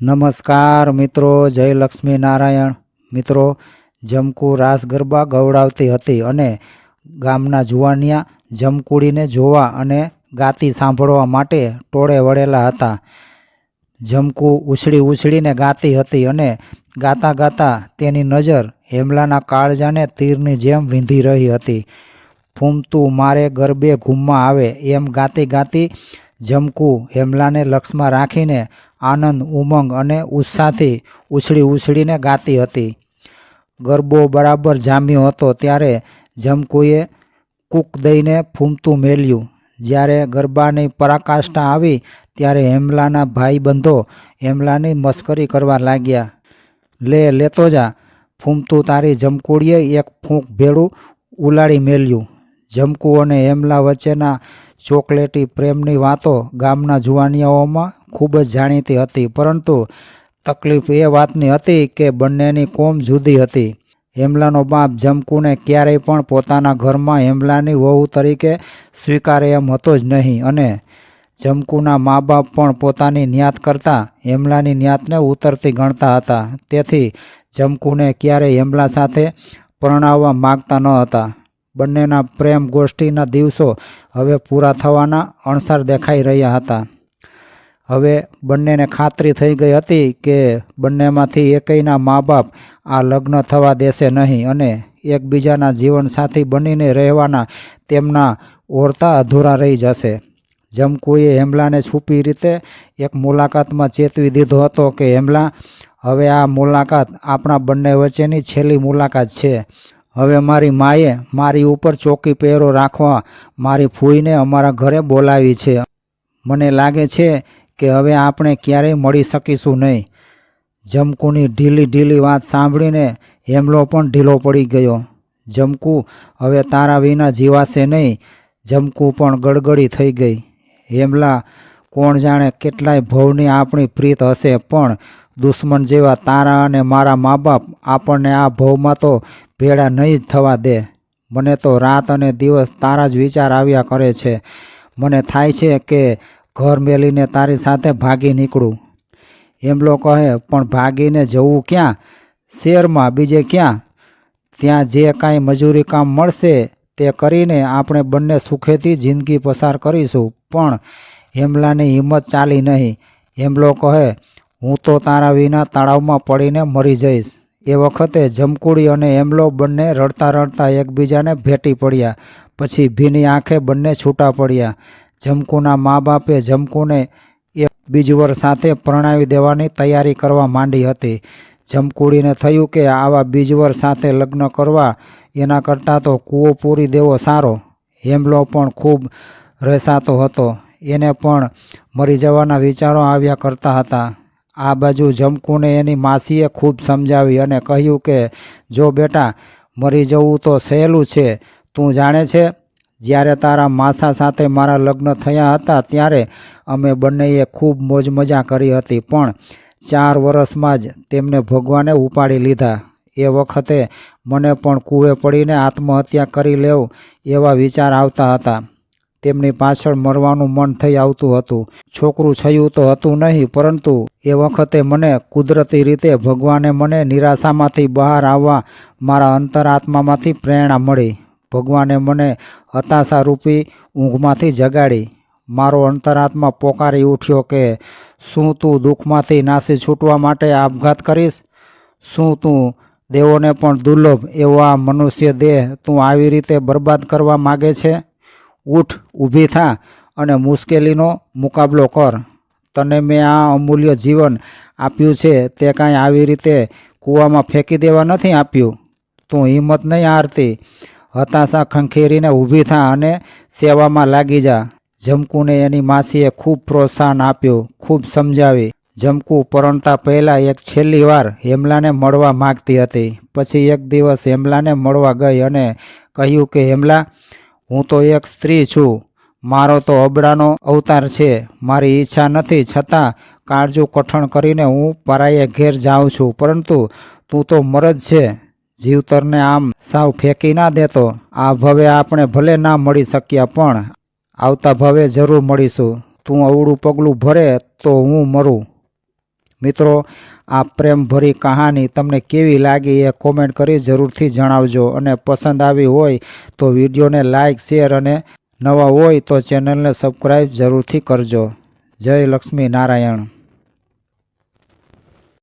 નમસ્કાર મિત્રો, જય લક્ષ્મી નારાયણ મિત્રો, જમકુ રાસ ગરબા ગવડાવતી હતી અને ગામના જુવાનિયા જમકુડીને જોવા અને ગાતી સાંભળવા માટે ટોળે વળેલા હતા. જમકુ ઉછળી ઉછળીને ગાતી હતી અને ગાતા ગાતા તેની નજર હેમલાના કાળજાને તીરની જેમ વીંધી રહી હતી. ફૂમતું, મારે ગરબે ઘૂમમાં આવે એમ ગાતી ગાતી જમકુ હેમલાને લક્ષમાં રાખીને આનંદ, ઉમંગ અને ઉત્સાહથી ઉછળી ઉછળીને ગાતી હતી. ગરબો બરાબર જામ્યો હતો ત્યારે જમકુએ કૂક દઈને ફૂમતું મેલ્યું. જ્યારે ગરબાની પરાકાષ્ઠા આવી ત્યારે હેમલાના ભાઈબંધો હેમલાની મસ્કરી કરવા લાગ્યા. લે, લેતો જા. ફૂમતું તારી જમકુડીએ એક ફૂંક ભેળું ઉલાડી મેલ્યું. જમકુ અને હેમલા વચ્ચેના ચોકલેટી પ્રેમની વાતો ગામના જુવાનિયાઓમાં ખૂબ જ જાણીતી હતી. પરંતુ તકલીફ એ વાતની હતી કે બંનેની કોમ જુદી હતી. હેમલાનો બાપ જમકુને ક્યારેય પણ પોતાના ઘરમાં હેમલાની વહુ તરીકે સ્વીકારે એમ હતો જ નહીં અને જમકુના મા બાપ પણ પોતાની ન્યાત કરતાં હેમલાની ન્યાતને ઉતરતી ગણતા હતા. તેથી જમકુને ક્યારેય હેમલા સાથે પરણાવવા માગતા ન હતા. બંનેના પ્રેમ ગોષ્ઠીના દિવસો હવે પૂરા થવાના અણસાર દેખાઈ રહ્યા હતા. હવે બંનેને ખાતરી થઈ ગઈ હતી કે બંનેમાંથી એકયના મા બાપ આ લગ્ન થવા દેશે નહીં અને એકબીજાના જીવનસાથી બનીને રહેવાના તેમના ઓરતા અધૂરા રહી જશે. જમકુએ હેમલાને છુપી રીતે એક મુલાકાતમાં ચેતવી દીધો હતો કે, હેમલા, હવે આ મુલાકાત આપણા બંને વચ્ચેની છેલ્લી મુલાકાત છે. હવે મારી માએ મારી ઉપર ચોકી પહેરો રાખવા મારી ફૂઈને અમારા ઘરે બોલાવી છે. મને લાગે છે કે હવે આપણે ક્યારેય મળી શકીશું નહીં. જમકુની ઢીલી ઢીલી વાત સાંભળીને હેમલો પણ ઢીલો પડી ગયો. જમકુ, હવે તારા વિના જીવાશે નહીં. જમકુ પણ ગડગડી થઈ ગઈ. હેમલા, કોણ જાણે કેટલાય ભવની આપણી પ્રીત હશે, પણ દુશ્મન જેવા તારા અને મારા મા બાપ આપણને આ ભવમાં તો ભેળા નહીં જ થવા દે. મને તો રાત અને દિવસ તારા જ વિચાર આવ્યા કરે છે. મને થાય છે કે ઘર મેલીને તારી સાથે ભાગી નીકળું. એમલો કહે, પણ ભાગીને જવું ક્યાં? શહેરમાં બીજે ક્યાં? ત્યાં જે કાંઈ મજૂરી કામ મળશે તે કરીને આપણે બંને સુખેથી જિંદગી પસાર કરીશું. પણ હેમલાની હિંમત ચાલી નહીં. હેમલો કહે હું તો તારા વિના તળાવમાં પડીને મરી જઈશ. એ વખતે જમકુડી અને હેમલો બંને રડતા રડતા એકબીજાને ભેટી પડ્યા. પછી ભીની આંખે બંને છૂટા પડ્યા. જમકુના મા બાપે જમકુને એક બીજવર સાથે પરણાવી દેવાની તૈયારી કરવા માંડી હતી. જમકુડીને થયું કે આવા બીજવર સાથે લગ્ન કરવા એના કરતાં તો કૂવો પૂરી દેવો સારો. હેમલો પણ ખૂબ રહેસાતો હતો. એને પણ મરી જવાના વિચારો આવ્યા કરતા હતા. આ બાજુ જમકુને એની માસીએ ખૂબ સમજાવી અને કહ્યું કે, જો બેટા, મરી જવું તો સહેલું છે. તું જાણે છે, જ્યારે તારા માસા સાથે મારા લગ્ન થયા હતા ત્યારે અમે બંનેએ ખૂબ મોજ મજા કરી હતી, પણ ચાર વર્ષમાં જ તેમને ભગવાને ઉપાડી લીધા. એ વખતે મને પણ કૂવે પડીને આત્મહત્યા કરી લેવ એવા વિચાર આવતા હતા. તેમની પાછળ મરવાનું મન થઈ આવતું હતું. છોકરું છયું તો હતું નહીં, પરંતુ એ વખતે મને કુદરતી રીતે ભગવાને મને નિરાશામાંથી બહાર આવવા મારા અંતરાત્મામાંથી પ્રેરણા મળી. ભગવાને મને હતાશારૂપી ઊંઘમાંથી જગાડી. મારો અંતરાત્મા પોકારી ઉઠ્યો કે, શું તું દુઃખમાંથી નાસી છૂટવા માટે આપઘાત કરીશ? શું તું દેવોને પણ દુર્લભ એવો આ મનુષ્ય દેહ તું આવી રીતે બરબાદ કરવા માગે છે? ઉઠ ઊભી થા અને મુશ્કેલીનો મુકાબલો કર. તને મેં આ અમૂલ્ય જીવન આપ્યું છે, તે કાંઈ આવી રીતે કૂવામાં ફેંકી દેવા નથી આપ્યું. તું હિંમત નહીં હારતી. હતાશા ખંખેરીને ઊભી થા અને સેવામાં લાગી જા. જમકુને એની માસીએ ખૂબ પ્રોત્સાહન આપ્યું, ખૂબ સમજાવી. જમકુ પરણતા પહેલાં એક છેલ્લી વાર હેમલાને મળવા માગતી હતી. પછી એક દિવસ હેમલાને મળવા ગઈ અને કહ્યું કે, હેમલા હું તો એક સ્ત્રી છું. મારો તો અબડાનો અવતાર છે. મારી ઈચ્છા નથી, છતાં કાળજું કઠણ કરીને હું પરાયે ઘેર જાઉં છું. પરંતુ તું તો મરદ છે. જીવતરને આમ સાવ ફેંકી ના દેતો. આ ભવે આપણે ભલે ના મળી શક્યા, પણ આવતા ભવે જરૂર મળીશું. તું અવળું પગલું ભરે તો હું મરું. મિત્રો, આ પ્રેમભરી કહાની તમને કેવી લાગી એ કોમેન્ટ કરી જરૂરથી જણાવજો અને પસંદ આવી હોય તો વિડીયોને લાઇક શેર અને નવા હોય તો ચેનલને સબસ્ક્રાઈબ જરૂરથી કરજો. જય લક્ષ્મી નારાયણ.